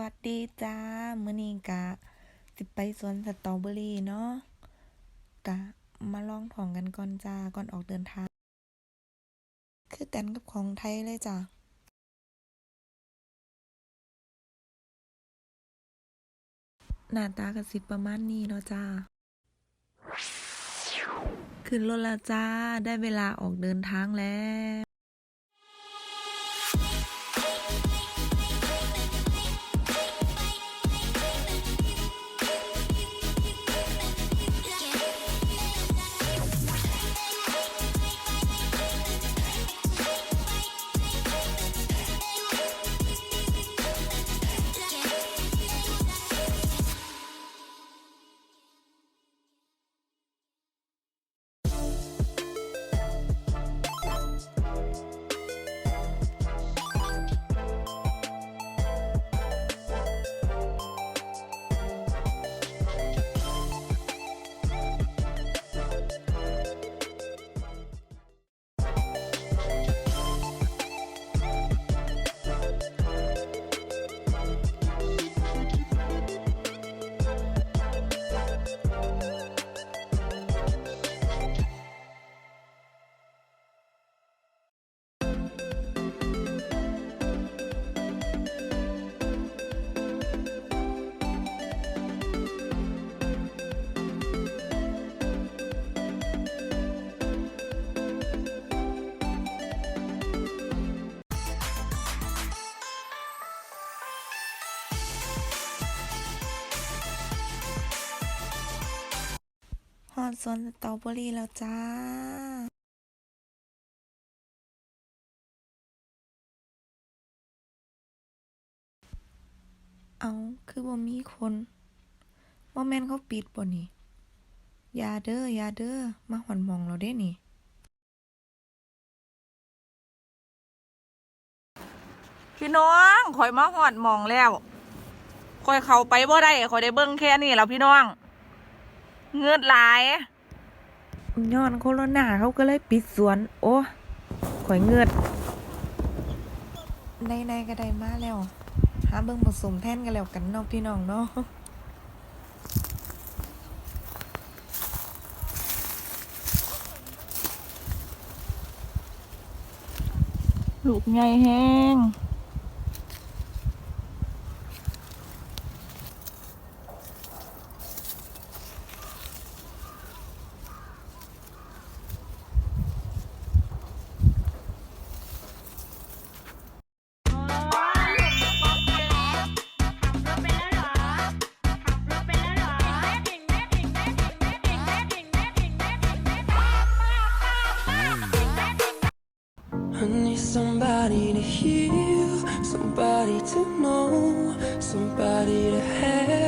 วัสดีจ้ามื้อนี้กะ สิไปสวนสตรอเบอรี่เนาะกะมาลองของกันก่อนจ้า ก่อนออกเดินทาง คือกันกับของไทยเลยจ้ะหน้าตาก็สิประมาณนี้เนาะจ้าขึ้นรถแล้วจ้า ได้เวลาออกเดินทางแล้ว ฮอดสวนสตรอเบอรี่แล้วจ้าเอาคือบ่มีคนบ่แม่นเขาปิดบ่นี่อย่าเด้ออย่าเด้อมาหอนมองเราเด้นี่ พี่น้องข่อยมาหอดมองแล้วข่อยเข้าไปบ่ได้ข่อยได้เบิ่งแค่นี้แล้วพี่น้อง เงือดหลายย้อนโคโรนาเขาก็เลยปิดสวน โอ้ข่อยเงือดในในๆก็ได้มาแล้ว หาเบิ่งผสมแทนกันแล้วกันเนาะพี่น้องเนาะลูกใหญ่แห้ง to heal, somebody to know, somebody to have,